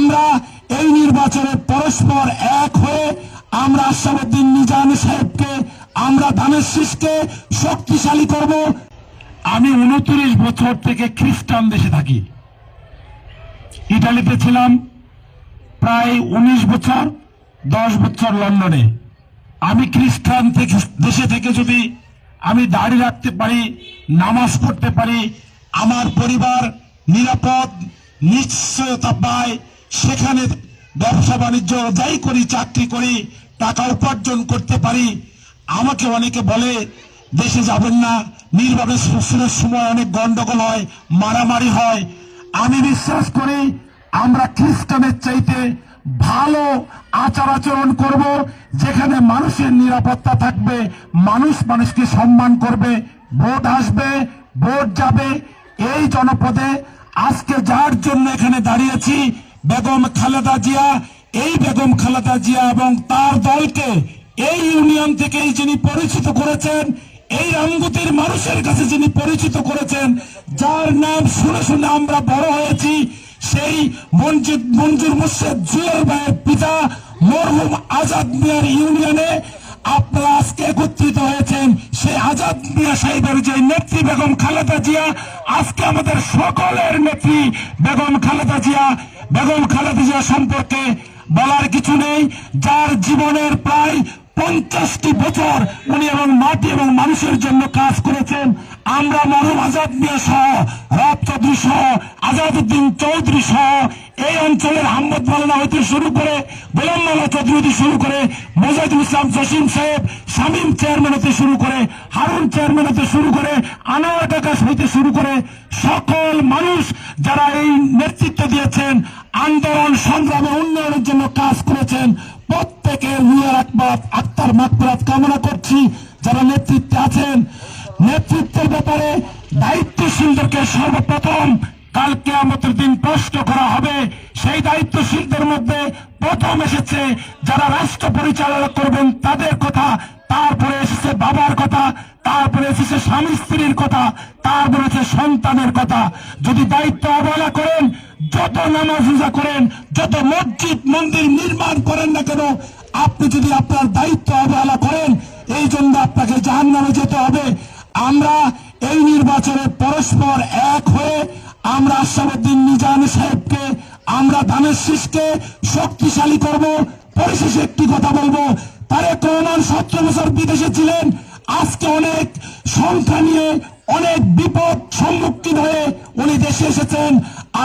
আমরা এই নির্বাচনে পরস্পর এক হয়ে আমরা আশাবুদ্দিন নিজাম সাহেবকে, আমরা ধানের শীষকে শক্তিশালী করব। আমি উনত্রিশ বছর থেকে খ্রিস্টান দেশে থাকি। ইটালিতে ছিলাম প্রায় উনিশ বছর, দশ বছর লন্ডনে। আমি খ্রিস্টান থেকে, দেশে থেকে যদি আমি দাড়ি রাখতে পারি, নামাজ পড়তে পারি, আমার পরিবার নিরাপদ, নিশ্চয়তা পায় সেখানে ব্যবসা বাণিজ্য যাই করি, চাকরি করি, টাকা উপার্জন করতে পারি, আমাকে অনেকে বলে, দেশে যাবেন না নির্বাচনের সময় অনেক গন্ডগোল হয়, মারামারি হয়। আমি বিশ্বাস করি, আমরা খ্রিস্টানের চাইতে ভালো আচার আচরণ করব, যেখানে মানুষের নিরাপত্তা থাকবে, মানুষ মানুষকে সম্মান করবে, ভোট আসবে, ভোট যাবে, এই জনপদে আজকে যার জন্য এখানে দাঁড়িয়েছি বেগম খালেদা জিয়া, এই বেগম খালেদা জিয়া এবং তার দলকে এই ইউনিয়ন থেকেই যিনি পরিচিত করেছেন, এই রামগতির মানুষের কাছে যিনি পরিচিত করেছেন, যার নাম শুনে শুনে আমরা বড় হয়েছি, সেই মঞ্জিদ মঞ্জুর মুর্শেদ জুয়েল ভাইয়ের পিতা মরহুম আজাদ মিয়ার ইউনিয়নে আপনারা আজকে একত্রিত হয়েছেন। সেই আজাদ মিয়া সাহেবের যে নেত্রী বেগম খালেদা জিয়া, আজকে আমাদের সকলের নেত্রী বেগম খালেদা জিয়া। বেগম খালেদা সম্পর্কে বলার কিছু নেই। যার জীবনের প্রায় পঞ্চাশটি বছর উনি এবং মাটি এবং মানুষের জন্য কাজ করেছেন। আমরা মরম আজাদ মিয়া সহ, রব চৌধুরী সহ আজাদুদ্দিন চৌধুরী সহ এই অঞ্চলের আহমদ মালানা হইতে শুরু করে গোলাম মালা চৌধুরী শুরু করে মোজাহিদুল ইসলাম জসিম সাহেব, শামীম চেয়ারম্যান হতে শুরু করে, হারুন চেয়ারম্যান হতে শুরু করে আনোয়ার কাকাশ হইতে শুরু করে সকল মানুষ যারা এই নেতৃত্ব দিয়েছেন, আন্দোলন, সংগ্রামে উন্নয়নের জন্য কাজ করেছেন প্রত্যেকের হুয়ার আকবাদ আত্মার মাকবাদ কামনা করছি যারা নেতৃত্বে আছেন। নেতৃত্বের ব্যাপারে দায়িত্বশীলদেরকে সর্বপ্রথম কালকে আমাদের দিন প্রশ্ন করা হবে। সেই দায়িত্বশীলদের মধ্যে প্রথম এসেছে যারা রাষ্ট্র পরিচালনা করবেন তাদের কথা, তারপরে এসেছে বাবার কথা, তারপরে এসেছে স্বামী স্ত্রীর কথা, তারপরে এসেছে সন্তানের কথা। যদি দায়িত্ব অবহেলা করেন, যত নামাজ রোজা করেন, যত মসজিদ, মন্দির নির্মাণ করেন না কেন, আপনি যদি আপনার দায়িত্ব অবহেলা করেন, এই জন্য আপনাকে জাহান নামে যেতে হবে। আমরা আমরা নিজাম সাহেবকে আমরা ধানের শীষকে শক্তিশালী করব। পরিশেষে একটি কথা বলব। তারেক রহমান সতেরো বছর বিদেশে ছিলেন। আজকে অনেক সংখ্যা নিয়ে অনেক বিপদ সম্মুখীন হয়ে উনি দেশে এসেছেন।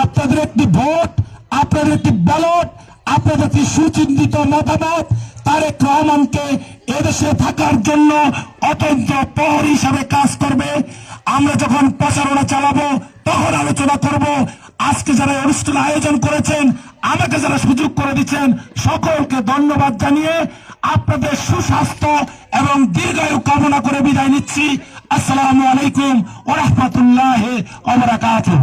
আপনাদের একটি ভোট, আপনাদের একটি ব্যালট, আপনাদের একটি সুচিন্তিত মতামত তারেক রহমানকে এদেশে থাকার জন্য অতন্ত্র প্রহরী হিসাবে কাজ করবে। আমরা যখন প্রচারণা চালাবো তখন আলোচনা করব। আজকে যারা অনুষ্ঠান আয়োজন করেছেন, আমাকে যারা সুযোগ করে দিচ্ছেন, সকলকে ধন্যবাদ জানিয়ে আপনাদের সুস্বাস্থ্য এবং দীর্ঘায়ু কামনা করে বিদায় নিচ্ছি। আসসালামু আলাইকুম ওরহমতুল্লাহ ওবরাকাতুহ